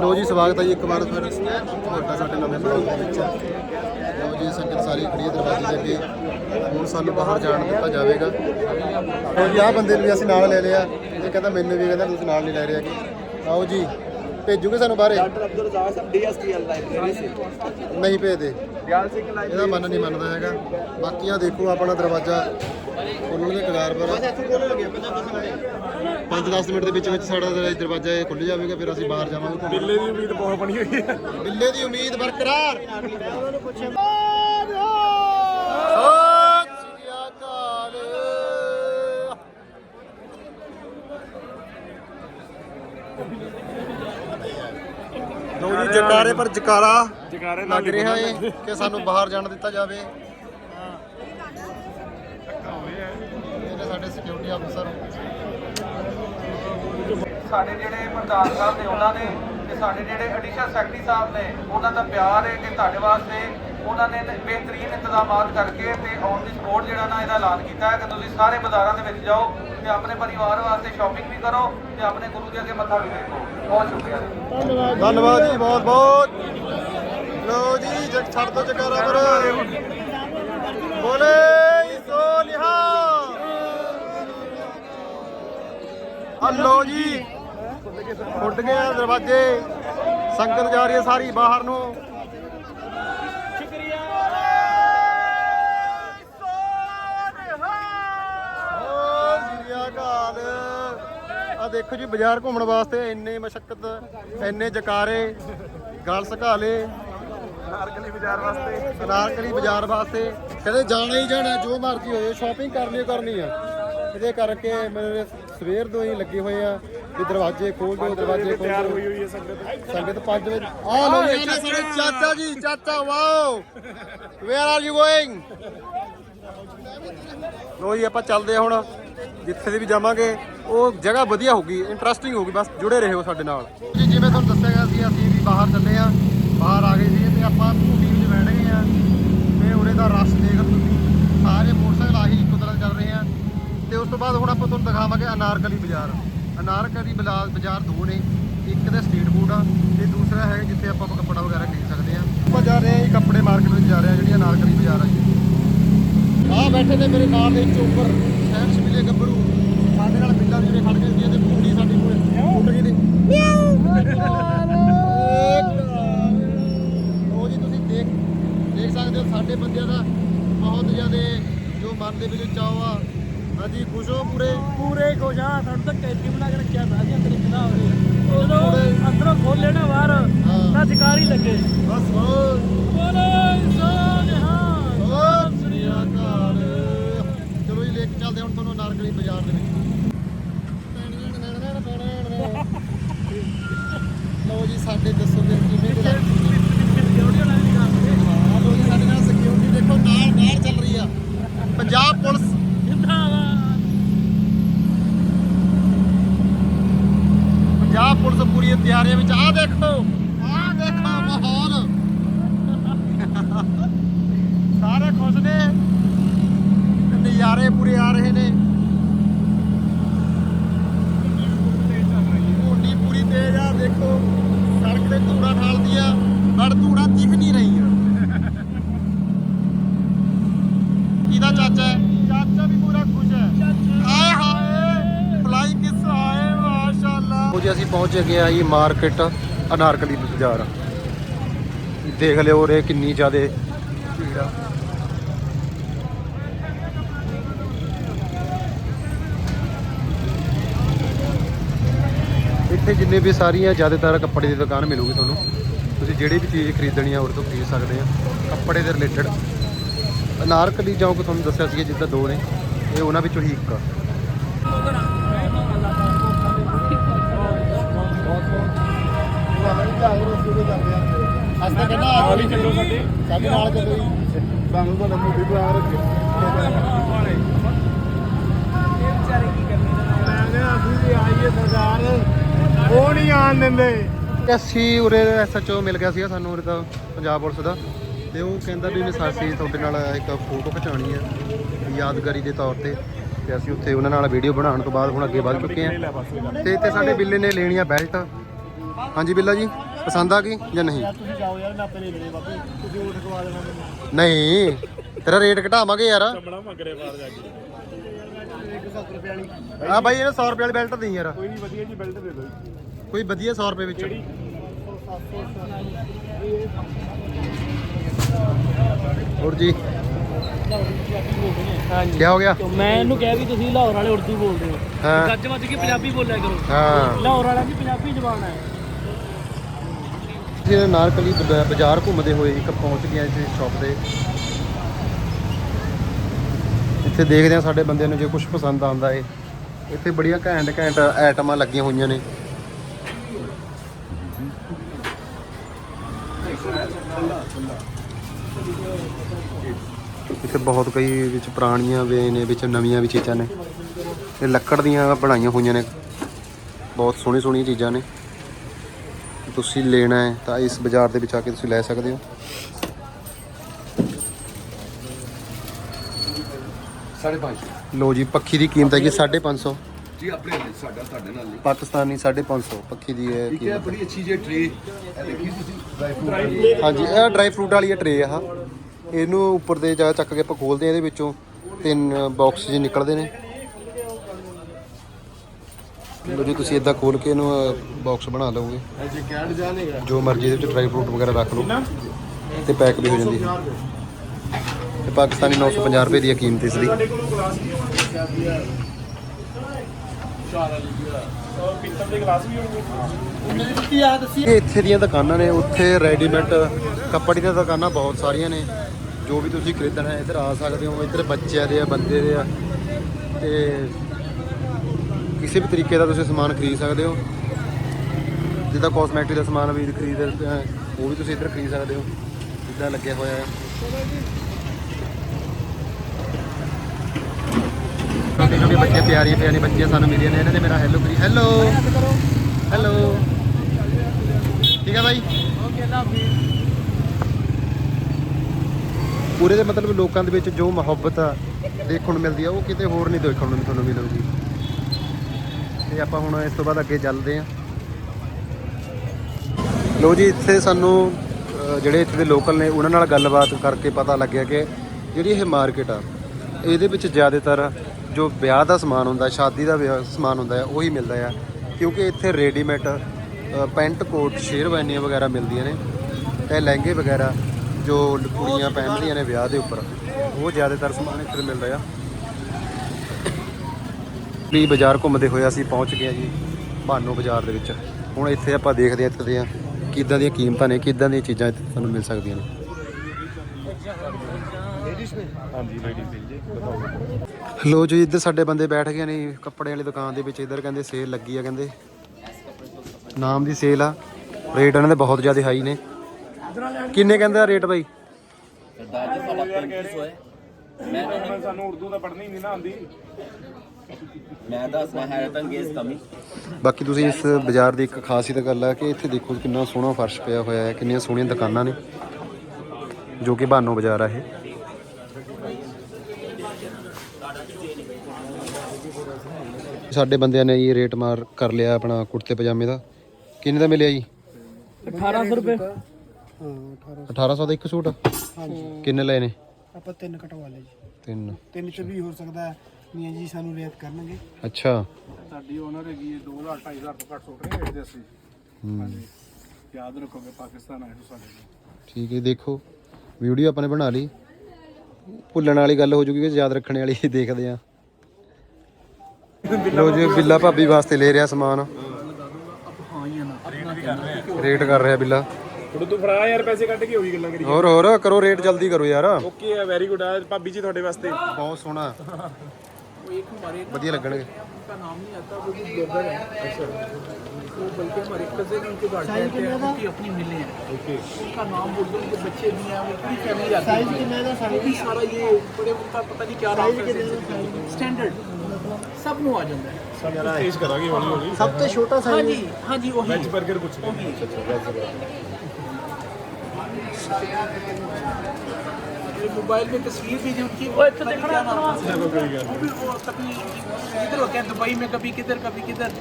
ਲੋ ਜੀ, ਸਵਾਗਤ ਹੈ ਜੀ ਇੱਕ ਵਾਰ ਫਿਰ ਤੁਹਾਡਾ, ਸਾਡੇ ਨਵੇਂ ਬਲੌਗ ਦੇ ਵਿੱਚ। ਲੋ ਜੀ, ਸੰਗਤ ਸਾਰੀ ਖੜੀ ਹੈ ਦਰਵਾਜ਼ੇ ਦੇ ਅੱਗੇ। ਹੁਣ ਸਾਨੂੰ ਬਾਹਰ ਜਾਣ ਦਿੱਤਾ ਜਾਵੇਗਾ। ਲੋ ਜੀ, ਆਹ ਬੰਦੇ ਨੂੰ ਵੀ ਅਸੀਂ ਨਾਲ ਲੈ ਲਿਆ। ਇਹ ਕਹਿੰਦਾ, ਮੈਨੂੰ ਵੀ, ਕਹਿੰਦਾ, ਤੁਸੀਂ ਨਾਲ ਨਹੀਂ ਲੈ ਰਿਹਾ ਕਿ ਆਓ ਜੀ, ਭੇਜੂਗੇ ਸਾਨੂੰ ਬਾਹਰ? ਨਹੀਂ ਭੇਜਦੇ। ਇਹਦਾ ਮਨ ਨਹੀਂ ਮੰਨਦਾ ਹੈਗਾ। ਬਾਕੀ ਆ ਦੇਖੋ, ਆਪਣਾ ਦਰਵਾਜ਼ਾ ਖੁੱਲ੍ਹਣ ਦੇ ਕਗਾਰ ਪਰ। 5-10 ਮਿੰਟ ਦੇ ਵਿੱਚ ਵਿੱਚ ਸਾਡਾ ਦਰ- ਦਰਵਾਜ਼ਾ ਇਹ ਖੁੱਲ ਜਾਵੇਗਾ ਫਿਰ ਅਸੀਂ ਬਾਹਰ ਜਾਵਾਂਗੇ ਬਿੱਲੇ ਦੀ ਉਮੀਦ ਬਹੁਤ ਬਣੀ ਹੋਈ ਹੈ। ਬਿੱਲੇ ਦੀ ਉਮੀਦ ਬਰਕਰਾਰ। ਲੋ ਜੀ ਜਕਾਰੇ ਪਰ ਜਕਾਰਾ ਜਕਾਰੇ ਲੱਗ ਰਿਹਾ ਏ ਕਿ ਸਾਨੂੰ ਬਾਹਰ ਜਾਣ ਦਿੱਤਾ ਜਾਵੇ ਇਹ ਨੇ ਸਾਡੇ ਸਿਕਿਉਰਿਟੀ ਅਫਸਰ। ਸਾਡੇ ਜਿਹੜੇ ਪ੍ਰਧਾਨ ਸਾਹਿਬ ਨੇ ਉਹਨਾਂ ਨੇ ਤੇ ਸਾਡੇ ਜਿਹੜੇ ਐਡੀਸ਼ਨਲ ਸੈਕਟਰੀ ਸਾਹਿਬ ਨੇ ਉਹਨਾਂ ਦਾ ਪਿਆਰ ਹੈ ਕਿ ਤੁਹਾਡੇ ਵਾਸਤੇ ਉਹਨਾਂ ਨੇ ਬਿਹਤਰੀਨ ਇੰਤਜ਼ਾਮਾਤ ਕਰਕੇ ਤੇ ਔਨ ਦੀ ਸਪੋਰਟ ਜਿਹੜਾ ਨਾ ਇਹਦਾ ਐਲਾਨ ਕੀਤਾ ਹੈ ਕਿ ਤੁਸੀਂ ਸਾਰੇ ਬਾਜ਼ਾਰਾਂ ਦੇ ਵਿੱਚ ਜਾਓ ਤੇ ਆਪਣੇ ਪਰਿਵਾਰ ਵਾਸਤੇ ਸ਼ਾਪਿੰਗ ਵੀ ਕਰੋ ਤੇ ਆਪਣੇ ਗੁਰੂ ਦੇ ਅੱਗੇ ਮੱਥਾ ਵੀ ਟੇਕੋ। ਬਹੁਤ ਸ਼ੁਕਰੀਆ ਜੀ। ਧੰਨਵਾਦ ਜੀ। ਬਹੁਤ ਬਹੁਤ। ਲੋ ਜੀ ਜਗ ਛੱਡ ਦੋ ਜਕਾਰਾ ਪਰ ਬੋਲੇ ਸੋ ਨਿਹਾ ਹਲੋ ਜੀ। ਉੱਡ ਗਏ ਆ ਦਰਵਾਜ਼ੇ। ਸੰਗਤ ਜਾ ਰਹੀ ਹੈ ਸਾਰੀ ਬਾਹਰ ਨੂੰ। ਆ ਦੇਖੋ ਜੀ ਬਾਜ਼ਾਰ ਘੁੰਮਣ ਵਾਸਤੇ ਇੰਨੇ ਮਸ਼ੱਕਤ ਇੰਨੇ ਜਕਾਰੇ ਗਲ ਸਕਾਲੇ। ਨਾਰਕਲੀ ਬਾਜ਼ਾਰ ਵਾਸਤੇ। ਅਨਾਰਕਲੀ ਬਾਜ਼ਾਰ ਵਾਸਤੇ। ਕਹਿੰਦੇ ਜਾਣਾ ਹੀ ਜਾਣਾ ਜੋ ਮਰਜ਼ੀ ਹੋਏ ਸ਼ਾਪਿੰਗ ਕਰਨੀ ਕਰਨੀ ਆ। ਇਹਦੇ ਕਰਕੇ ਮੇਰੇ ਸਵੇਰ ਤੋਂ ਹੀ ਲੱਗੇ ਹੋਏ ਆ ਵੀ ਦਰਵਾਜ਼ੇ ਖੋਲ ਦਿਓ ਦਰਵਾਜ਼ੇ ਖੋਲ ਤਿਆਰ ਦਿਓ। ਹੋਈ ਹੋਈ ਹੈ ਸੰਗਤ। ਸੰਗਤ 5 ਵਜੇ ਆ ਲੋ ਜੀ ਸਾਡੇ ਚਾਚਾ ਜੀ ਚਾਚਾ wow. Where are you going ਲੋ ਜੀ ਆਪਾਂ ਚੱਲਦੇ ਆ ਹੁਣ। ਜਿੱਥੇ ਦੇ ਵੀ ਜਾਵਾਂਗੇ ਉਹ ਜਗ੍ਹਾ ਵਧੀਆ ਹੋਊਗੀ ਇੰਟਰਸਟਿੰਗ ਹੋਊਗੀ ਬਸ ਜੁੜੇ ਰਹੋ ਸਾਡੇ ਨਾਲ। ਜੀ ਜਿਵੇਂ ਤੁਹਾਨੂੰ ਦੱਸਿਆ ਗਿਆ ਸੀ ਅਸੀਂ ਵੀ ਬਾਹਰ ਚੱਲੇ ਆ ਬਾਹਰ ਆ ਗਏ ਸੀ ਤੇ ਆਪਾਂ ਸਕੂਟੀ ਵਿੱਚ ਬੈਠ ਗਏ ਆ ਤੇ ਉਰੇ ਦਾ ਰਸ਼ ਦੇਖ ਤੁਸੀਂ ਸਾਰੇ ਮੋਟਰਸਾਈਕਲ ਆਹੀ ਇੱਕੋ ਤਰ੍ਹਾਂ ਚੱਲ ਰਹੇ ਆ ਉਸ ਤੋਂ ਬਾਅਦ ਹੁਣ ਆਪਾਂ ਤੁਹਾਨੂੰ ਦਿਖਾਵਾਂਗੇ ਅਨਾਰਕਲੀ ਬਾਜ਼ਾਰ। ਅਨਾਰਕਲੀ ਬਲਾ- ਬਾਜ਼ਾਰ ਦੋ ਨੇ, ਇੱਕ ਤੇ ਸਟਰੀਟ ਫੂਡ ਆ ਤੇ ਦੂਸਰਾ ਹੈ ਜਿੱਥੇ ਆਪਾਂ ਕੱਪੜਾ ਵਗੈਰਾ ਖਰੀਦ ਸਕਦੇ ਆ। ਆਪਾਂ ਜਾ ਰਹੇ ਆ ਜੀ ਕੱਪੜੇ ਮਾਰਕੀਟ ਵਿੱਚ ਜਾ ਰਹੇ ਆ ਜਿਹੜੀ ਅਨਾਰਕਲੀ ਬਾਜ਼ਾਰ ਆ ਜੀ। ਆ ਬੈਠੇ ਨੇ ਮੇਰੇ ਨਾਲ ਦੇ ਚੋਪਰ ਸਹਿਣ ਸ਼ਮੀਲੇ ਗੱਭਰੂ। ਸਾਡੇ ਨਾਲ ਪਿੰਡਾਂ ਦੇ ਜਿਹੜੇ ਖੜ ਗਏ ਸੀ ਤੇ ਪੂਰੀ ਸਾਡੀ ਕੋਲ ਉੱਡ ਗਈ ਨੇ ਉਹ ਜੀ, ਤੁਸੀਂ ਦੇਖ ਦੇਖ ਸਕਦੇ ਹੋ ਸਾਡੇ ਬੰਦਿਆਂ ਦਾ ਬਹੁਤ ਜ਼ਿਆਦਾ ਜੋ ਮਨ ਦੇ ਵਿੱਚ ਚਾਅ ਆ ਹਾਂਜੀ ਖੁਸ਼ ਹੋ ਪੂਰੇ? ਪੂਰੇ ਖੁਸ਼ ਆ ਸਾਨੂੰ ਤਾਂ ਕੈਦੀ ਬਣਾ ਕੇ ਰੱਖਿਆ ਤਾਂ ਸੀ ਅੰਦਰ ਕਿਦਾਂ ਹੋਵੇ ਜਦੋਂ ਅੰਦਰੋਂ ਖੋਲੇ ਨਾ ਬਾਹਰ ਹਾਂ। ਤਾਂ ਜਕਾਰੀ ਲੱਗੇ। ਬਸ ਹੋਰ ਬੋਲੇ ਸੋਨਿਹਾ ਸਤਿ ਸ੍ਰੀ ਅਕਾਲ ਚਲੋ ਜੀ ਲੈ ਕੇ ਚੱਲਦੇ ਹੁਣ ਤੁਹਾਨੂੰ ਨਾਰਕਲੀ ਬਾਜ਼ਾਰ ਦੇ ਵਿੱਚ ਲਓ ਜੀ ਸਾਡੇ ਦੱਸੋ ਫਿਰ ਕਿਵੇਂ ਦੇ ਲੱਗ ਹਾਂ ਲਓ ਜੀ ਸਾਡੇ ਨਾਲ ਸਿਕਿਉਰਿਟੀ ਦੇਖੋ ਨਾਲ ਨਾਲ ਚੱਲ ਰਹੀ ਆ ਪੰਜਾਬ ਪੁਲਿਸ ਪੰਜਾਬ ਪੁਲਿਸ ਪੂਰੀ ਤਿਆਰੀਆਂ ਵਿੱਚ ਆ ਦੇਖੋ ਆ ਦੇਖੋ ਮਾਹੌਲ ਸਾਰੇ ਖੁਸ਼ ਨੇ ਤੇ ਨਜ਼ਾਰੇ ਪੂਰੇ ਆ ਰਹੇ ਨੇ ਢੋਡੀ ਪੂਰੀ ਤੇਜ਼ ਆ ਦੇਖੋ ਸੜਕ ਤੇ ਧੂੜਾ ਠਾਲਦੀ ਆ ਬੜ ਧੂੜਾ ਦਿਖ ਨਹੀਂ ਰਹੀ ਆ ਕਿਹਦਾ ਚਾਚਾ ਹੈ ਚਾਚਾ ਵੀ ਪੂਰਾ ਖੁਸ਼ ਹੈ ਆਏ ਹਾਏ ਫਲਾਈ ਕਿਸ ਆਏ ਮਾਸ਼ਾਅੱਲਾ ਉਹ ਜੀ ਜੀ ਮਾਰਕੀਟ ਅਨਾਰਕਲੀ ਬਾਜ਼ਾਰ। ਦੇਖ ਲਿਓ ਰੇ ਕਿੰਨੀ ਜ਼ਿਆਦੇ ਭੀੜ ਆ। ਇੱਥੇ ਜਿੰਨੇ ਵੀ ਸਾਰੀਆਂ ਜ਼ਿਆਦਾਤਰ ਕੱਪੜੇ ਦੀ ਦੁਕਾਨ ਮਿਲੂਗੀ ਤੁਹਾਨੂੰ। ਤੁਸੀਂ ਜਿਹੜੀ ਵੀ ਚੀਜ਼ ਖਰੀਦਣੀ ਆ, ਉਹਦੇ ਤੋਂ ਖਰੀਦ ਸਕਦੇ ਆ। ਕੱਪੜੇ ਦੇ ਰਿਲੇਟਡ ਅਨਾਰਕਲੀ ਚੌਂਕ ਤੁਹਾਨੂੰ ਦੱਸਿਆ ਸੀ ਜਿੱਦਾਂ ਦੋ ਨੇ। ਇਹ ਉਹਨਾਂ ਵਿੱਚੋਂ ਹੀ ਇੱਕ ਆ। ਅੱਜ ਤਾਂ ਕਹਿੰਦਾ ਆ ਗਈ ਚੱਲੋ ਸਾਡੇ ਸਾਡੇ ਨਾਲ ਚੱਲੋ ਜੀ ਸਾਨੂੰ ਤਾਂ ਲੰਮੂ ਵੀ ਬਣਾ ਰੱਖੇ ਉਹ ਨਹੀਂ ਆਣ ਦਿੰਦੇ ਅਸੀਂ ਉਰੇ ਐਸਐਚਓ ਮਿਲ ਗਿਆ ਸੀਗਾ ਸਾਨੂੰ ਉਰੇ ਦਾ ਪੰਜਾਬ ਪੁਲਿਸ ਦਾ ਤੇ ਉਹ ਕਹਿੰਦਾ ਵੀ ਮੈਂ ਸਾਸੀ ਤੁਹਾਡੇ ਨਾਲ ਇੱਕ ਫੋਟੋ ਖਿਚਾਉਣੀ ਹੈ ਯਾਦਗਾਰੀ ਦੇ ਤੌਰ ਤੇ ਤੇ ਅਸੀਂ ਉੱਥੇ ਉਹਨਾਂ ਨਾਲ ਵੀਡੀਓ ਬਣਾਉਣ ਤੋਂ ਬਾਅਦ ਹੁਣ ਅੱਗੇ ਵੱਧ ਚੁੱਕੇ ਹਾਂ। ਤੇ ਇੱਥੇ ਸਾਡੇ ਬਿੱਲੇ ਨੇ ਲੈਣੀ ਆ ਬੈਲਟ। ਹਾਂਜੀ ਬਿੱਲਾ ਜੀ? ਪਸੰਦ ਆ ਗਈ ਜਾਂ ਨਹੀਂ? ਤੁਸੀਂ ਜਾਓ ਯਾਰ ਮੈਂ ਆਪੇ ਲੈ ਲੈਣੇ ਬਾਬੇ। ਤੁਸੀਂ ਊਠ ਖਵਾ ਦੇਣਾ ਮੈਨੂੰ। ਨਹੀਂ ਤੇਰਾ ਰੇਟ ਘਟਾਵਾਂਗੇ ਯਾਰ। ਬੜਾ ਮੰਗਰੇ ਬਾਹਰ ਜਾ ਕੇ। 170 ਰੁਪਏ ਵਾਲੀ। ਆ ਬਾਈ ਇਹਨੂੰ 100 ਰੁਪਏ ਵਾਲੀ ਬੈਲਟ ਦੇਈ ਯਾਰ। ਕੋਈ ਨਹੀਂ ਵਧੀਆ ਜੀ ਬੈਲਟ ਦੇ ਦਿਓ ਕੋਈ ਵਧੀਆ 100 ਰੁਪਏ ਵਿੱਚ। ਹੋਰ ਜੀ? ਹਾਂਜੀ ਕੀ ਹੋ ਗਿਆ? ਮੈਂ ਇਹਨੂੰ ਕਿਹਾ ਵੀ ਤੁਸੀਂ ਲਾਹੌਰ ਵਾਲੇ ਉਰਦੂ ਬੋਲਦੇ ਹੋ। ਹਾਂ। ਗੱਜ ਵੱਜ ਕੇ ਪੰਜਾਬੀ ਬੋਲਿਆ ਕਰੋ। ਹਾਂ। ਲਾਹੌਰ ਵਾਲਿਆਂ ਦੀ ਪੰਜਾਬੀ ਜ਼ਬਾਨ ਹੈ। ਅਸੀਂ ਨਾਰਕਲੀ ਬਾਜ਼ਾਰ ਘੁੰਮਦੇ ਹੋਏ ਇੱਕ ਪਹੁੰਚ ਗਿਆ ਇਸ ਸ਼ਾਪ ਦੇ ਇੱਥੇ ਦੇਖਦੇ ਆ ਸਾਡੇ ਬੰਦਿਆਂ ਨੂੰ ਜੇ ਕੁਝ ਪਸੰਦ ਆਉਂਦਾ ਏ। ਇੱਥੇ ਬੜੀਆਂ ਘੈਂਟ ਘੈਂਟ ਆਈਟਮਾਂ ਲੱਗੀਆਂ ਹੋਈਆਂ ਨੇ। ਇੱਥੇ ਬਹੁਤ ਕਈ ਵਿੱਚ ਪੁਰਾਣੀਆਂ ਵੀ ਨੇ, ਵਿੱਚ ਨਵੀਆਂ ਵੀ ਚੀਜ਼ਾਂ ਨੇ। ਇਹ ਲੱਕੜ ਦੀਆਂ ਬਣਾਈਆਂ ਹੋਈਆਂ ਨੇ। ਬਹੁਤ ਸੋਹਣੀ ਸੋਹਣੀਆਂ ਚੀਜ਼ਾਂ ਨੇ। ਤੁਸੀਂ ਲੈਣਾ ਹੈ ਤਾਂ ਇਸ ਬਾਜ਼ਾਰ ਦੇ ਵਿੱਚ ਆ ਕੇ ਤੁਸੀਂ ਲੈ ਸਕਦੇ ਹੋ। ਸਾਢੇ ਪੰਜ ਲੋ ਜੀ ਪੱਖੀ ਦੀ ਕੀਮਤ ਹੈਗੀ 550 ਜੀ ਆਪਣੇ ਲਈ ਸਾਡਾ ਤੁਹਾਡੇ ਨਾਲ ਨਹੀਂ। ਪਾਕਿਸਤਾਨੀ 550 ਪੱਖੀ ਦੀ ਹੈ ਠੀਕ ਹੈ। ਬੜੀ ਅੱਛੀ ਜੇ ਟ੍ਰੇ ਇਹ ਦੇਖੀ ਤੁਸੀਂ? ਡਰਾਈ ਫਰੂਟ ਹਾਂਜੀ ਇਹ ਡਰਾਈ ਫਰੂਟ ਵਾਲੀ ਟਰੇ ਆ ਇਹਨੂੰ ਉੱਪਰ ਦੇ ਜਾ ਚੱਕ ਕੇ ਆਪਾਂ ਖੋਲਦੇ ਆ ਇਹਦੇ ਵਿੱਚੋਂ ਤਿੰਨ ਬਾਕਸ ਜਿਹੇ ਨਿਕਲਦੇ ਨੇ। ਲੋ ਜੀ ਤੁਸੀਂ ਇਦਾਂ ਖੋਲ ਕੇ ਇਹਨੂੰ ਬਾਕਸ ਬਣਾ ਲਓਗੇ। ਜਾਣੇਗਾ ਜੋ ਮਰਜ਼ੀ ਇਹਦੇ ਵਿੱਚ ਡਰਾਈ ਫਰੂਟ ਵਗੈਰਾ ਰੱਖ ਲਓ। ਤੇ ਪੈਕ ਵੀ ਹੋ ਜਾਂਦੀ ਹੈ। ਤੇ ਪਾਕਿਸਤਾਨੀ 950 ਰੁਪਏ ਦੀ ਹੈ ਕੀਮਤ ਇਸ ਦੀ। ਇਹ ਇੱਥੇ ਦੀਆਂ ਦੁਕਾਨਾਂ ਨੇ ਉੱਥੇ ਰੈਡੀਮੇਡ ਕੱਪੜੇ ਦੀਆਂ ਦੁਕਾਨਾਂ ਬਹੁਤ ਸਾਰੀਆਂ ਨੇ। ਜੋ ਵੀ ਤੁਸੀਂ ਖਰੀਦਣਾ ਹੈ ਇੱਧਰ ਆ ਸਕਦੇ ਹੋ ਇੱਧਰ ਬੱਚਿਆਂ ਦੇ ਆ ਬੰਦੇ ਦੇ ਆ। ਤੇ ਕਿਸੇ ਵੀ ਤਰੀਕੇ ਦਾ ਤੁਸੀਂ ਸਮਾਨ ਖਰੀਦ ਸਕਦੇ ਹੋ। ਜਿੱਦਾਂ ਕਾਸਮੈਟਿਕ ਦਾ ਸਮਾਨ ਵੀ ਖਰੀਦ ਉਹ ਵੀ ਤੁਸੀਂ ਇੱਧਰ ਖਰੀਦ ਸਕਦੇ ਹੋ। ਜਿੱਦਾਂ ਲੱਗਿਆ ਹੋਇਆ ਹੈ। ਛੋਟੇ ਬੱਚੇ ਪਿਆਰੀ ਪਿਆਰੀ ਬੱਚੀਆਂ ਸਾਨੂੰ ਮਿਲੀਆਂ ਨੇ। ਇਹਨਾਂ ਨੇ ਮੇਰਾ ਹੈਲੋ ਕਰੀ। ਹੈਲੋ ਹੈਲੋ ਠੀਕ ਹੈ ਭਾਈ ਪੂਰੇ ਦੇ ਮਤਲਬ ਲੋਕਾਂ ਦੇ ਵਿੱਚ ਜੋ ਮੁਹੱਬਤ ਆ ਦੇਖਣ ਨੂੰ ਮਿਲਦੀ ਆ ਉਹ ਕਿਤੇ ਹੋਰ ਨਹੀਂ ਦੇਖਣ ਨੂੰ ਤੁਹਾਨੂੰ ਮਿਲੂਗੀ। ਤੇ ਆਪਾਂ ਹੁਣ ਇਸ ਤੋਂ ਬਾਅਦ ਅੱਗੇ ਚੱਲਦੇ ਆ ਲੋ ਜੀ, ਇੱਥੇ ਸਾਨੂੰ ਜਿਹੜੇ ਇੱਥੇ ਦੇ ਲੋਕਲ ਨੇ, ਉਹਨਾਂ ਨਾਲ ਗੱਲਬਾਤ ਕਰਕੇ ਪਤਾ ਲੱਗਿਆ ਕਿ ਜਿਹੜੀ ਇਹ ਮਾਰਕੀਟ ਆ, ਇਹਦੇ ਵਿੱਚ ਜ਼ਿਆਦਾਤਰ ਜੋ ਵਿਆਹ ਦਾ ਸਮਾਨ ਹੁੰਦਾ, ਸ਼ਾਦੀ ਦਾ ਵਿਆਹ ਸਮਾਨ ਹੁੰਦਾ ਹੈ, ਉਹੀ ਮਿਲਦਾ ਆ। ਕਿਉਂਕਿ ਇੱਥੇ ਰੈਡੀਮੇਡ ਪੈਂਟ ਕੋਟ ਸ਼ੇਰਵਾਨੀਆਂ ਵਗੈਰਾ ਮਿਲਦੀਆਂ ਨੇ। ਤੇ ਲਹਿੰਗੇ ਵਗੈਰਾ ਜੋ ਕੁੜੀਆਂ ਪਹਿਨਦੀਆਂ ਨੇ ਵਿਆਹ ਦੇ ਉੱਪਰ, ਉਹ ਜ਼ਿਆਦਾਤਰ ਸਮਾਨ ਇੱਥੇ ਮਿਲਦਾ ਆ। ਵੀ ਬਾਜ਼ਾਰ ਘੁੰਮਦੇ ਹੋਏ ਅਸੀਂ ਪਹੁੰਚ ਗਏ ਜੀ ਭਾਨੋ ਬਾਜ਼ਾਰ ਦੇ ਵਿੱਚ। ਹੁਣ ਇੱਥੇ ਆਪਾਂ ਦੇਖਦੇ ਹਾਂ ਇੱਥੇ ਦੀਆਂ ਕਿੱਦਾਂ ਦੀਆਂ ਕੀਮਤਾਂ ਨੇ ਕਿੱਦਾਂ ਦੀਆਂ ਚੀਜ਼ਾਂ ਇੱਥੇ ਤੁਹਾਨੂੰ ਮਿਲ ਸਕਦੀਆਂ ਨੇ। ਹਾਂਜੀ ਮਿਲ ਜੇ ਲੋ ਜੀ ਇੱਧਰ ਸਾਡੇ ਬੰਦੇ ਬੈਠ ਗਏ ਨੇ ਕੱਪੜੇ ਵਾਲੀ ਦੁਕਾਨ ਦੇ ਵਿੱਚ। ਇੱਧਰ ਕਹਿੰਦੇ ਸੇਲ ਲੱਗੀ ਆ ਕਹਿੰਦੇ। ਨਾਮ ਦੀ ਸੇਲ ਆ। ਰੇਟ ਇਹਨਾਂ ਦੇ ਬਹੁਤ ਜ਼ਿਆਦਾ ਹਾਈ ਨੇ। ਕਿੰਨੇ ਕਹਿੰਦੇ ਆ ਰੇਟ ਬਾਈ? ਸਾਨੂੰ ਉਰਦੂ ਤਾਂ ਪੜ੍ਹਨੀ ਨਹੀਂ ਨਾ ਆਉਂਦੀ। ਮੈਂ ਹੈ ਕਮੀ। ਬਾਕੀ ਤੁਸੀਂ ਇਸ ਬਾਜ਼ਾਰ ਦੀ ਇੱਕ ਖਾਸੀਅਤ ਗੱਲ ਹੈ ਕਿ ਇੱਥੇ ਦੇਖੋ ਕਿੰਨਾ ਸੋਹਣਾ ਫਰਸ਼ ਪਿਆ ਹੋਇਆ ਹੈ ਕਿੰਨੀਆਂ ਸੋਹਣੀਆਂ ਦੁਕਾਨਾਂ ਨੇ ਜੋ ਕਿ ਬਾਨੋ ਬਾਜ਼ਾਰ ਆ ਇਹ। ਸਾਡੇ ਬੰਦਿਆਂ ਨੇ ਇਹ ਰੇਟ ਮਾਰ ਕਰ ਲਿਆ ਆਪਣਾ ਕੁੜਤੇ ਪਜਾਮੇ ਦਾ। ਕਿੰਨੇ ਦਾ ਮਿਲਿਆ ਜੀ? 1800 ਰੁਪਏ। 1800 ਦਾ ਇੱਕ ਸੂਟ? ਕਿੰਨੇ ਲਏ ਨੇ? ਆਪਾਂ ਤਿੰਨ ਕਟਵਾ ਲਏ ਜੀ। ਤਿੰਨ। ਤਿੰਨ ਚ ਵੀ ਹੋ ਸਕਦਾ ਹੈ। ਮੀਆਂ ਜੀ ਸਾਨੂੰ ਰਿਆਇਤ ਕਰਨਗੇ। ਅੱਛਾ। ਸਾਡੀ ਓਨਰ ਹੈਗੀ 2000 2500 ਤੋਂ ਘੱਟ ਸੂਟ ਨਹੀਂ ਵੇਚਦੇ ਅਸੀਂ। ਹੂੰ। ਯਾਦ ਰੱਖੋਗੇ ਪਾਕਿਸਤਾਨ ਆਏ ਹੋ ਸਾਡੇ ਕੋਲ। ਠੀਕ ਹੈ ਦੇਖੋ। ਵੀਡੀਓ ਆਪਾਂ ਨੇ ਬਣਾ ਲਈ। ਭੁੱਲਣ ਵਾਲੀ ਗੱਲ ਹੋ ਜੂਗੀ ਕਿ ਯਾਦ ਰੱਖਣ ਵਾਲੀ ਦੇਖਦੇ ਆ ਲੋ ਜੀ ਬਿੱਲਾ ਭਾਬੀ ਵਾਸਤੇ ਲੈ ਰਿਹਾ ਸਮਾਨ। ਰੇਟ ਕਰ ਰਿਹਾ ਬਿੱਲਾ। ਥੋੜਾ ਤੂੰ ਫੜਾ ਯਾਰ ਪੈਸੇ ਕੱਢ ਕੇ ਹੋਈ ਗੱਲਾਂ ਕਰੀ ਹੋਰ ਹੋਰ ਕਰੋ ਰੇਟ ਜਲਦੀ ਕਰੋ ਯਾਰ। ਓਕੇ ਆ ਵੈਰੀ ਗੁੱਡ ਆ। ਭਾਬੀ ਜੀ ਤੁਹਾਡੇ ਵਾਸਤੇ। ਬਹੁਤ ਸੋਹਣਾ। वो एक हमारे बढ़िया लगेंगे उनका नाम नहीं आता वो भी ब्लॉगर है अच्छा वो बल्कि हमारे कजन उनके घर जाते हैं उनकी अपनी मिले हैं ओके उनका नाम बोल दो उनके बच्चे भी हैं वो पूरी फैमिली आती है कितना था साइज भी सारा ये बड़े उनका पता नहीं क्या नाम है स्टैंडर्ड ਸਭ ਨੂੰ ਆ ਜਾਂਦਾ ਹੈ ਸਭ ਨੂੰ ਟੇਸ ਕਰਾਂਗੇ ਹੌਲੀ ਹੌਲੀ ਸਭ ਤੋਂ ਛੋਟਾ ਸਾਈਜ਼ ਹਾਂਜੀ ਹਾਂਜੀ ਉਹੀ ਵੈਜ 버ਗਰ ਕੁਛ ਨਹੀਂ ਅੱਛਾ ਵੈਜ 버ਗਰ मोबाइल में तस्वीर भी जो उनकी वो पता नहीं क्या नाम है वो भी वो कभी इधर होते हैं दुबई में कभी किधर कभी किधर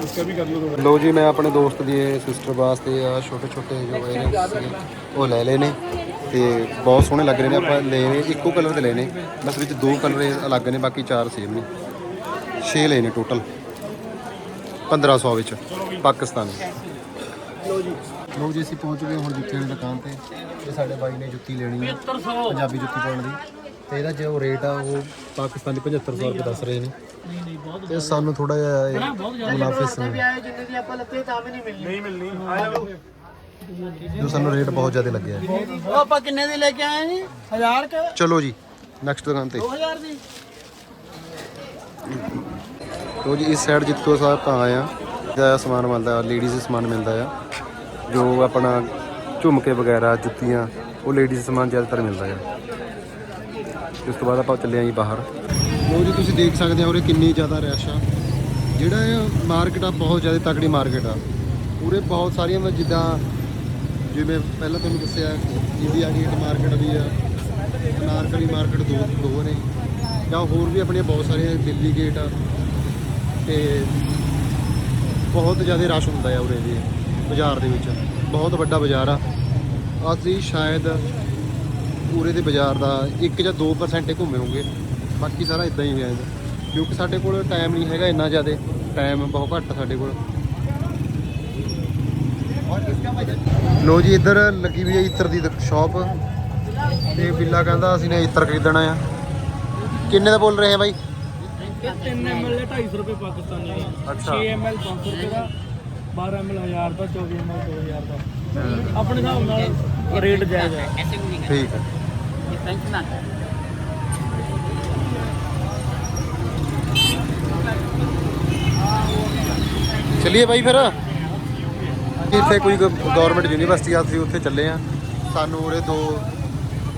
इसका भी कर लो थोड़ा ਲੋ ਜੀ ਮੈਂ ਆਪਣੇ ਦੋਸਤ ਦੀ ਸਿਸਟਰ ਵਾਸਤੇ ਆ ਛੋਟੇ ਛੋਟੇ ਜੋ ਇਹ ਸੀਗੇ ਉਹ ਲੈ ਲਏ ਨੇ ਤੇ ਬਹੁਤ ਸੋਹਣੇ ਲੱਗ ਰਹੇ ਨੇ ਆਪਾਂ ਲੈ ਨੇ ਇੱਕੋ ਕਲਰ ਦੇ ਲਏ ਨੇ ਬਸ ਵਿੱਚ ਦੋ ਕਲਰ ਅਲੱਗ ਨੇ ਬਾਕੀ ਚਾਰ ਸੇਮ ਨੇ 6 ਲਏ ਨੇ ਟੋਟਲ 1500 ਵਿੱਚ ਪਾਕਿਸਤਾਨੀ ਲੋ ਜੀ ਲੋਕ ਜੀ ਅਸੀਂ ਪਹੁੰਚ ਗਏ ਹੁਣ ਜੁੱਤੀਆਂ ਦੀ ਦੁਕਾਨ ਤੇ ਤੇ ਸਾਡੇ ਬਾਈ ਨੇ ਜੁੱਤੀ ਲੈਣੀ ਹੈ ਪੰਜਾਬੀ ਜੁੱਤੀ ਪਾਉਣ ਦੀ। ਤੇ ਇਹਦਾ ਜੋ ਰੇਟ ਆ ਉਹ ਪਾਕਿਸਤਾਨੀ 7500 ਰੁਪਏ ਦੱਸ ਰਹੇ ਨੇ। ਇਹ ਸਾਨੂੰ ਥੋੜਾ ਜਿਹਾ ਮੁਨਾਫੇ ਸੇ ਵੀ ਆਏ ਜਿੰਨੇ ਦੀ ਆਪਾਂ ਲੱਤੇ ਤਾਂ ਵੀ ਨਹੀਂ ਮਿਲਣੀ। ਨਹੀਂ ਮਿਲਣੀ ਆ ਲਓ ਜੋ ਸਾਨੂੰ ਰੇਟ ਬਹੁਤ ਜ਼ਿਆਦਾ ਲੱਗਿਆ। ਉਹ ਆਪਾਂ ਕਿੰਨੇ ਦੀ ਲੈ ਕੇ ਆਏ ਜੀ? 1000 ਕ? ਚਲੋ ਜੀ ਨੈਕਸਟ ਦੁਕਾਨ ਤੇ। 2000 ਦੀ? ਲੋ ਜੀ ਇਸ ਸਾਈਡ ਜਿੱਤੋਂ ਸਾਹਿਬ ਤਾਂ ਆਇਆ ਜ਼ਿਆਦਾ ਸਮਾਨ ਮਿਲਦਾ ਲੇਡੀਜ਼ ਸਮਾਨ ਮਿਲਦਾ ਆ। ਜੋ ਆਪਣਾ ਝੁਮਕੇ ਵਗੈਰਾ, ਜੁੱਤੀਆਂ, ਉਹ ਲੇਡੀਜ਼ ਸਮਾਨ ਜ਼ਿਆਦਾਤਰ ਮਿਲਦਾ ਆ। ਇਸ ਤੋਂ ਬਾਅਦ ਆਪਾਂ ਚੱਲੇ ਆਂ ਜੀ ਬਾਹਰ। ਲੋ ਜੀ, ਤੁਸੀਂ ਦੇਖ ਸਕਦੇ ਹੋ ਉਰੇ ਕਿੰਨੀ ਜ਼ਿਆਦਾ ਰਸ਼ ਆ। ਜਿਹੜਾ ਇਹ ਮਾਰਕੀਟ ਆ, ਬਹੁਤ ਜ਼ਿਆਦਾ ਤਕੜੀ ਮਾਰਕੀਟ ਆ। ਉਰੇ ਬਹੁਤ ਸਾਰੀਆਂ ਮੈਂ ਜਿੱਦਾਂ, ਜਿਵੇਂ ਪਹਿਲਾਂ ਤੁਹਾਨੂੰ ਦੱਸਿਆ ਇੰਡੀਆ ਗੇਟ ਮਾਰਕੀਟ ਵੀ ਆ ਨਾਰਕਲੀ ਮਾਰਕੀਟ ਦੋ ਦੋ ਨੇ। ਜਾਂ ਹੋਰ ਵੀ ਆਪਣੀਆਂ ਬਹੁਤ ਸਾਰੀਆਂ ਦਿੱਲੀ ਗੇਟ ਆ। ਤੇ ਬਹੁਤ ਜ਼ਿਆਦਾ ਰਸ਼ ਹੁੰਦਾ ਆ ਉਰੇ ਜੀ ਬਾਜ਼ਾਰ ਦੇ ਵਿੱਚ। ਬਹੁਤ ਵੱਡਾ ਬਾਜ਼ਾਰ ਆ। ਅਸੀਂ ਸ਼ਾਇਦ ਪੂਰੇ ਦੇ ਬਾਜ਼ਾਰ ਦਾ 1 ਜਾਂ 2% ਹੀ ਘੁੰਮੇ ਹੋਗੇ ਬਾਕੀ ਸਾਰਾ ਇਦਾਂ ਹੀ ਜੀ ਕਿਉਂਕਿ ਸਾਡੇ ਕੋਲ ਟਾਈਮ ਨਹੀਂ ਹੈਗਾ ਇੰਨਾ ਜ਼ਿਆਦਾ। ਟਾਈਮ ਬਹੁਤ ਘੱਟ ਆ ਸਾਡੇ ਕੋਲ। ਲੋ ਜੀ ਇੱਧਰ ਲੱਗੀ ਵੀ ਹੈ ਇਤਰ ਦੀ ਸ਼ਾਪ ਤੇ ਬਿੱਲਾ ਕਹਿੰਦਾ ਅਸੀਂ ਨੇ ਇਤਰ ਖਰੀਦਣਾ ਆ। ਕਿੰਨੇ ਦਾ ਬੋਲ ਰਹੇ ਆ ਬਾਈ? ਇਹ 3 ml ਹੈ 250 ਰੁਪਏ ਪਾਕਿਸਤਾਨੀ ਦਾ। ਅੱਛਾ। 6 ml 500 ਰੁਪਏ ਦਾ। 12 ਮਿਲ ਆਪਣੇ ਹਿਸਾਬ ਨਾਲ ਰੇਟ ਜਾਇਜ਼ ਠੀਕ ਹੈ। ਡਿਫਰੈਂਸ ਭਾਈ ਫਿਰ। ਇੱਥੇ ਕੋਈ ਗਵਰਨਮੈਂਟ ਯੂਨੀਵਰਸਿਟੀ ਆ ਸੀ ਉੱਥੇ ਚੱਲੇ ਆ। ਸਾਨੂੰ ਉਹਦੇ ਦੋ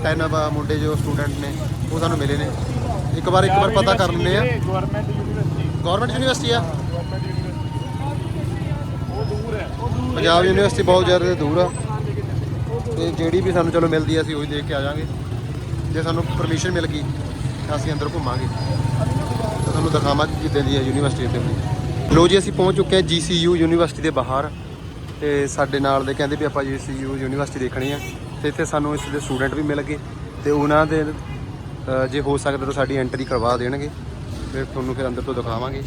ਟੈਨ ਮੁੰਡੇ ਜੋ ਸਟੂਡੈਂਟ ਨੇ ਉਹ ਸਾਨੂੰ ਮਿਲੇ ਨੇ। ਇੱਕ ਵਾਰ ਇੱਕ ਵਾਰ ਪਤਾ ਕਰ ਲੈਂਦੇ ਆ। ਗਵਰਨਮੈਂਟ ਯੂਨੀਵਰਸਿਟੀ ਗਵਰਨਮੈਂਟ ਯੂਨੀਵਰਸਿਟੀ ਆ? ਪੰਜਾਬ ਯੂਨੀਵਰਸਿਟੀ ਬਹੁਤ ਜ਼ਿਆਦਾ ਦੂਰ ਆ। ਤੇ ਜਿਹੜੀ ਵੀ ਸਾਨੂੰ ਚਲੋ ਮਿਲਦੀ ਆ, ਅਸੀਂ ਉਹੀ ਦੇਖ ਕੇ ਆ ਜਾਾਂਗੇ ਜੇ ਸਾਨੂੰ ਪਰਮਿਸ਼ਨ ਮਿਲ ਗਈ, ਤਾਂ ਅਸੀਂ ਅੰਦਰ ਘੁੰਮਾਂਗੇ। ਤਾਂ ਤੁਹਾਨੂੰ ਦਿਖਾਵਾਂਗੇ ਕਿੱਦਾਂ ਦੀ ਹੈ ਯੂਨੀਵਰਸਿਟੀ ਇੱਥੇ ਲੋ ਜੀ, ਅਸੀਂ ਪਹੁੰਚ ਚੁੱਕੇ ਹਾਂ ਜੀਸੀਯੂ ਯੂਨੀਵਰਸਿਟੀ ਦੇ ਬਾਹਰ। ਤੇ ਸਾਡੇ ਨਾਲ ਦੇ ਕਹਿੰਦੇ ਵੀ ਆਪਾਂ ਜੀਸੀਯੂ ਯੂਨੀਵਰਸਿਟੀ ਦੇਖਣੀ ਆ। ਤੇ ਇੱਥੇ ਸਾਨੂੰ ਇਸ ਦੇ ਸਟੂਡੈਂਟ ਵੀ ਮਿਲ ਗਏ। ਤੇ ਉਹਨਾਂ ਦੇ ਜੇ ਹੋ ਸਕਦਾ ਤਾਂ ਸਾਡੀ ਐਂਟਰੀ ਕਰਵਾ ਦੇਣਗੇ। ਫਿਰ ਤੁਹਾਨੂੰ ਫਿਰ ਅੰਦਰ ਤੋਂ ਦਿਖਾਵਾਂਗੇ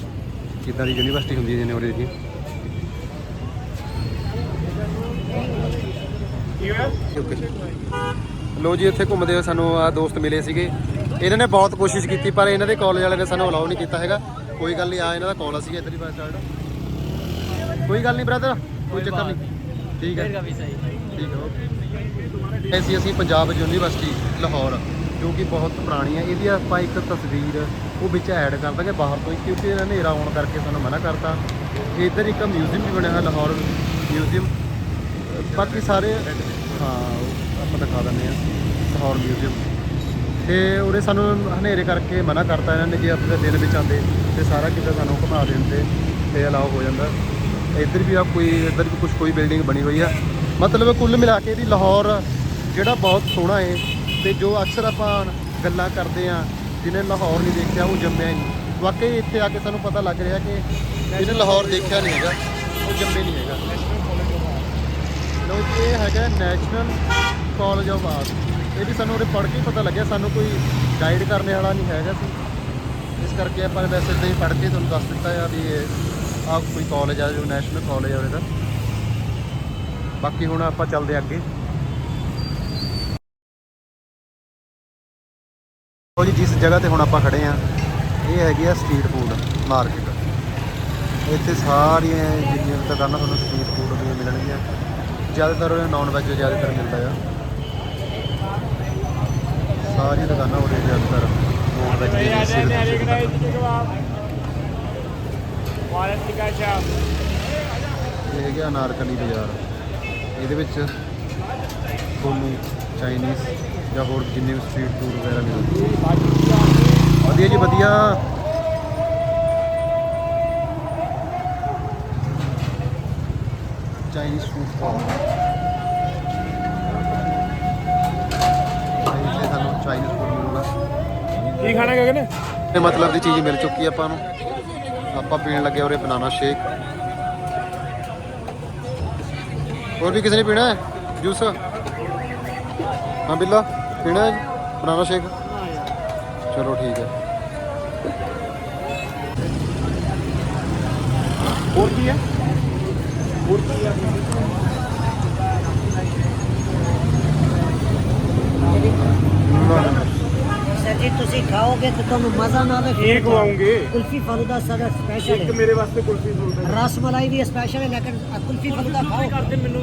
ਕਿੱਦਾਂ ਦੀ ਯੂਨੀਵਰਸਿਟੀ ਹੁੰਦੀ ਹੈ ਜਿਹਨੇ ਉਹਦੇ ਓਕੇ। ਲੋ ਜੀ ਇੱਥੇ ਘੁੰਮਦੇ ਹੋਏ ਸਾਨੂੰ ਆ ਦੋਸਤ ਮਿਲੇ ਸੀਗੇ। ਇਹਨਾਂ ਨੇ ਬਹੁਤ ਕੋਸ਼ਿਸ਼ ਕੀਤੀ ਪਰ ਇਹਨਾਂ ਦੇ ਕਾਲਜ ਵਾਲੇ ਨੇ ਸਾਨੂੰ ਅਲਾਉ ਨਹੀਂ ਕੀਤਾ ਹੈਗਾ। ਕੋਈ ਗੱਲ ਨਹੀਂ ਆ ਇਹਨਾਂ ਦਾ ਕਾਲ ਸੀਗਾ ਇੱਧਰ ਹੀ ਬਾਅਦ ਸਟਾਰਟ ਕੋਈ ਗੱਲ ਨਹੀਂ ਬ੍ਰਦਰ ਕੋਈ ਚੱਕਰ ਨਹੀਂ। ਠੀਕ ਹੈ। ਠੀਕ ਹੈ ਓਕੇ। ਅਸੀਂ ਅਸੀਂ ਪੰਜਾਬ ਯੂਨੀਵਰਸਿਟੀ ਲਾਹੌਰ ਜੋ ਕਿ ਬਹੁਤ ਪੁਰਾਣੀ ਹੈ। ਇਹਦੀ ਆਪਾਂ ਇੱਕ ਤਸਵੀਰ ਉਹ ਵਿੱਚ ਐਡ ਕਰ ਦਾਂਗੇ ਬਾਹਰ ਤੋਂ ਕਿਉਂਕਿ ਇਹਨਾਂ ਹਨੇਰਾ ਆਉਣ ਕਰਕੇ ਸਾਨੂੰ ਮਨਾ ਕਰਤਾ। ਇੱਧਰ ਇੱਕ ਮਿਊਜ਼ੀਅਮ ਵੀ ਬਣਿਆ ਹੋਇਆ ਲਾਹੌਰ ਮਿਊਜ਼ੀਅਮ ਬਾਕੀ ਸਾਰੇ, ਹਾਂ, ਆਪਾਂ ਦਿਖਾ ਦਿੰਦੇ ਆ ਲਾਹੌਰ ਮਿਊਜ਼ੀਅਮ। ਤੇ ਉਰੇ ਸਾਨੂੰ ਹਨੇਰੇ ਕਰਕੇ ਮਨਾ ਕਰਤਾ ਇਹਨਾਂ ਨੇ ਜੇ ਆਪਣੇ ਦਿਨ ਵਿੱਚ ਆਉਂਦੇ ਤੇ ਸਾਰਾ ਕਿਤੇ ਸਾਨੂੰ ਘੁਮਾ ਦਿੰਦੇ ਤੇ ਅਲਾਉ ਹੋ ਜਾਂਦਾ। ਇੱਧਰ ਵੀ ਆ ਕੋਈ, ਇੱਧਰ ਵੀ ਕੁਝ ਕੋਈ ਬਿਲਡਿੰਗ ਬਣੀ ਹੋਈ ਆ। ਮਤਲਬ ਕੁੱਲ ਮਿਲਾ ਕੇ ਵੀ ਲਾਹੌਰ ਜਿਹੜਾ ਬਹੁਤ ਸੋਹਣਾ ਏ ਤੇ ਜੋ ਅਕਸਰ ਆਪਾਂ ਗੱਲਾਂ ਕਰਦੇ ਆ ਜਿਹਨੇ ਲਾਹੌਰ ਨਹੀਂ ਦੇਖਿਆ ਉਹ ਜੰਮਿਆ ਹੀ ਨਹੀਂ। ਵਾਕਈ ਇੱਥੇ ਆ ਕੇ ਸਾਨੂੰ ਪਤਾ ਲੱਗ ਰਿਹਾ ਕਿ ਜਿਹਨੇ ਲਾਹੌਰ ਦੇਖਿਆ ਨਹੀਂ ਹੈਗਾ, ਉਹ ਜੰਮੇ ਨਹੀਂ ਹੈਗਾ। ਲੋ ਜੀ, ਇਹ ਹੈਗਾ ਨੈਸ਼ਨਲ ਕਾਲਜ ਆਫ ਆਰਟ ਇਹ ਵੀ ਸਾਨੂੰ ਉਰੇ ਪੜ੍ਹ ਕੇ ਹੀ ਪਤਾ ਲੱਗਿਆ, ਸਾਨੂੰ ਕੋਈ ਗਾਈਡ ਕਰਨ ਵਾਲਾ ਨਹੀਂ ਹੈਗਾ ਸੀ। ਇਸ ਕਰਕੇ ਆਪਾਂ ਵੈਸੇ ਇਦਾਂ ਹੀ ਪੜ੍ਹ ਕੇ ਤੁਹਾਨੂੰ ਦੱਸ ਦਿੱਤਾ ਆ ਵੀ ਇਹ ਆਹ ਕੋਈ ਕਾਲਜ ਆ, ਜੋ ਨੈਸ਼ਨਲ ਕਾਲਜ ਆ ਉਹਦਾ ਬਾਕੀ ਹੁਣ ਆਪਾਂ ਚੱਲਦੇ ਹਾਂ ਅੱਗੇ। ਲਓ ਜੀ, ਜਿਸ ਜਗ੍ਹਾ ਤੇ ਹੁਣ ਆਪਾਂ ਖੜੇ ਆ, ਇਹ ਹੈਗੀ ਆ ਸਟਰੀਟ ਫੂਡ ਮਾਰਕੀਟ। ਇੱਥੇ ਸਾਰੀਆਂ ਜਿੰਨੀਆਂ ਦੁਕਾਨਾਂ ਤੁਹਾਨੂੰ ਸਟਰੀਟ ਫੂਡ ਦੀਆਂ ਮਿਲਣਗੀਆਂ। ਜ਼ਿਆਦਾਤਰ ਨਾਨ ਵੈਜ ਜ਼ਿਆਦਾਤਰ ਮਿਲਦਾ ਆ। ਸਾਰੀ ਦੁਕਾਨਾਂ ਉਰੇ ਜ਼ਿਆਦਾਤਰ ਨਾਨ ਵੈਜ ਦੀ ਇਹ ਹੈਗਾ ਅਨਾਰਕਲੀ ਬਾਜ਼ਾਰ। ਇਹਦੇ ਵਿੱਚ ਤੁਹਾਨੂੰ ਚਾਈਨੀਜ਼ ਜਾਂ ਹੋਰ ਜਿੰਨੇ ਸਟਰੀਟ ਫੂਡ ਵਗੈਰਾ ਮਿਲਦੇ ਵਧੀਆ ਜੀ ਵਧੀਆ। Chinese food stall ਇੱਥੇ ਇਹ ਮਤਲਬ ਦੀ ਚੀਜ਼ ਮਿਲ ਚੁੱਕੀ ਆਪਾਂ ਨੂੰ। ਆਪਾਂ ਪੀਣ ਲੱਗੇ ਔਰੇ ਬਨਾਨਾ ਸ਼ੇਕ ਹੋਰ ਵੀ ਕਿਸੇ ਨੇ ਪੀਣਾ ਹੈ? ਜੂਸ ਹਾਂ ਬਿੱਲਾ ਪੀਣਾ ਹੈ? ਬਨਾਨਾ ਸ਼ੇਕ ਚਲੋ ਠੀਕ ਹੈ। ਹੋਰ ਕੀ ਹੈ? ਸਰ ਜੀ ਤੁਸੀਂ ਖਾਓਗੇ ਤਾਂ ਤੁਹਾਨੂੰ ਮਜ਼ਾ ਨਾ ਆਵੇ। ਕੀ ਖਵਾਉਂਗੇ। ਕੁਲਫੀ ਫਲੂਦਾ ਸਾਡਾ ਸਪੈਸ਼ਲ ਇੱਕ ਹੈ। ਮੇਰੇ ਵਾਸਤੇ ਕੁਲਫੀ ਸੁਣਦੇ ਰਸ ਮਲਾਈ ਵੀ ਸਪੈਸ਼ਲ ਹੈ ਲੇਕਿਨ ਕੁਲਫੀ ਫਲੂਦਾ ਖਾਓ।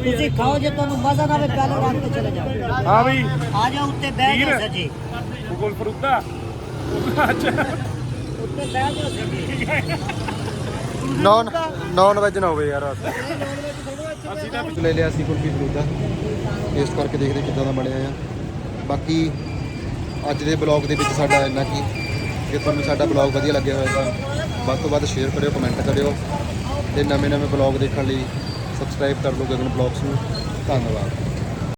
ਤੁਸੀਂ ਖਾਓ ਜੇ ਤੁਹਾਨੂੰ ਮਜ਼ਾ ਨਾ ਆਵੇ ਪਹਿਲੇ ਰਾਤ ਤੇ ਚਲੇ ਜਾਓ। ਹਾਂ ਬਈ ਆ ਜਾਓ ਉੱਤੇ ਬਹਿ ਜਾਓ। ਸਰ ਜੀ। ਗੁਲ ਫਰੂਦਾ ਅੱਛਾ ਉੱਤੇ ਬਹਿ ਜਾਓ ਸਰ ਜੀ। ਨੌਨ ਨੌਨ ਵੈਜ ਨਾ ਹੋਵੇ ਯਾਰ ਅਸੀਂ ਲੈ ਲਿਆ ਸੀ ਕੁਲਫੀ ਫਲੂਦਾ ਟੇਸਟ ਕਰਕੇ ਦੇਖਦੇ ਕਿੱਦਾਂ ਦਾ ਬਣਿਆ ਆ। ਬਾਕੀ ਅੱਜ ਦੇ ਬਲੌਗ ਦੇ ਵਿੱਚ ਸਾਡਾ ਇੰਨਾ ਕੀ। ਜੇ ਤੁਹਾਨੂੰ ਸਾਡਾ ਬਲੌਗ ਵਧੀਆ ਲੱਗਿਆ ਹੋਇਆ ਤਾਂ ਵੱਧ ਤੋਂ ਵੱਧ ਸ਼ੇਅਰ ਕਰਿਓ ਕਮੈਂਟ ਕਰਿਓ ਤੇ ਨਵੇਂ ਨਵੇਂ ਬਲੌਗ ਦੇਖਣ ਲਈ ਸਬਸਕ੍ਰਾਈਬ ਕਰ ਲਓ ਗਗਨ ਬਲੌਗਸ ਨੂੰ। ਧੰਨਵਾਦ।